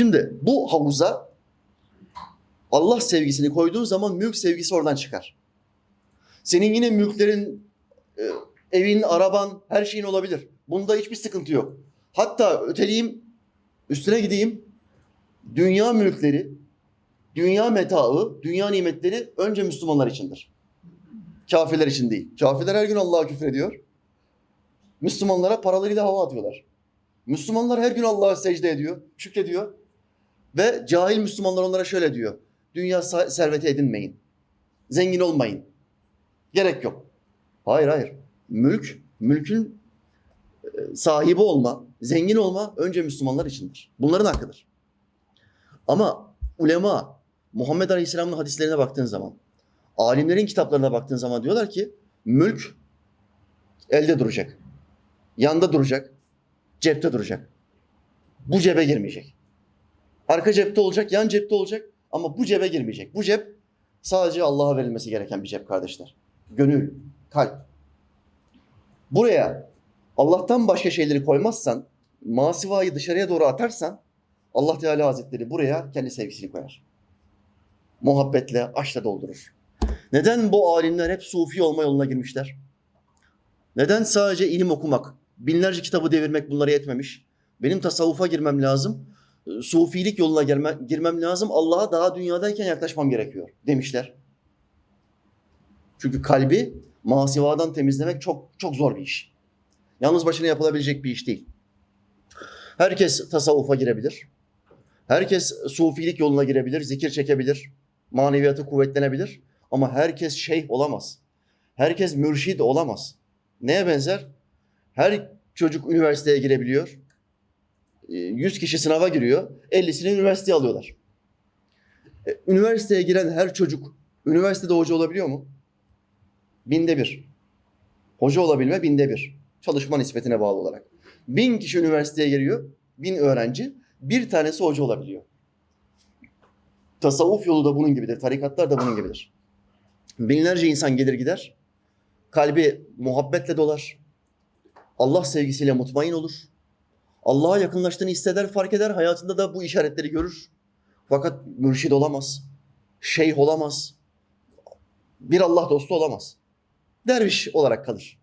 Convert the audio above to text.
Şimdi bu havuza Allah sevgisini koyduğun zaman mülk sevgisi oradan çıkar. Senin yine mülklerin, e, evin, araban, her şeyin olabilir. Bunda hiçbir sıkıntı yok. Hatta öteleyeyim, üstüne gideyim. Dünya mülkleri, dünya metaı, dünya nimetleri önce Müslümanlar içindir. Kafirler için değil. Kafirler her gün Allah'a küfrediyor. Müslümanlara paralarıyla hava atıyorlar. Müslümanlar her gün Allah'a secde ediyor, şükrediyor. Ve cahil Müslümanlar onlara şöyle diyor. Dünya serveti edinmeyin. Zengin olmayın. Gerek yok. Hayır hayır. Mülk, mülkün e, sahibi olma, zengin olma önce Müslümanlar içindir. Bunların hakkıdır. Ama ulema, Muhammed Aleyhisselam'ın hadislerine baktığın zaman, alimlerin kitaplarına baktığın zaman diyorlar ki mülk elde duracak. Yanda duracak. Cepte duracak. Bu cebe girmeyecek. Arka cepte olacak, yan cepte olacak ama bu cebe girmeyecek. Bu cep sadece Allah'a verilmesi gereken bir cep kardeşler. Gönül, kalp. Buraya Allah'tan başka şeyleri koymazsan, masivayı dışarıya doğru atarsan Allah Teala Hazretleri buraya kendi sevgisini koyar. Muhabbetle, aşkla doldurur. Neden bu alimler hep sufi olma yoluna girmişler? Neden sadece ilim okumak, binlerce kitabı devirmek bunlara yetmemiş? Benim tasavvufa girmem lazım, sufilik yoluna girme, girmem lazım, Allah'a daha dünyadayken yaklaşmam gerekiyor demişler. Çünkü kalbi masivadan temizlemek çok çok zor bir iş. Yalnız başına yapılabilecek bir iş değil. Herkes tasavvufa girebilir. Herkes sufilik yoluna girebilir, zikir çekebilir, maneviyatı kuvvetlenebilir. Ama herkes şeyh olamaz. Herkes mürşid olamaz. Neye benzer? Her çocuk üniversiteye girebiliyor. Ee, 100 kişi sınava giriyor. 50'sini üniversiteye alıyorlar. E, Üniversiteye giren her çocuk üniversitede hoca olabiliyor mu? Binde bir. Hoca olabilme binde bir. Çalışma nispetine bağlı olarak. Bin kişi üniversiteye giriyor. Bin öğrenci. Bir tanesi hoca olabiliyor. Tasavvuf yolu da bunun gibidir. Tarikatlar da bunun gibidir. Binlerce insan gelir gider. Kalbi muhabbetle dolar. Allah sevgisiyle mutmain olur. Allah'a yakınlaştığını hisseder, fark eder. Hayatında da bu işaretleri görür. Fakat mürşid olamaz. Şeyh olamaz. Bir Allah dostu olamaz. Derviş olarak kalır.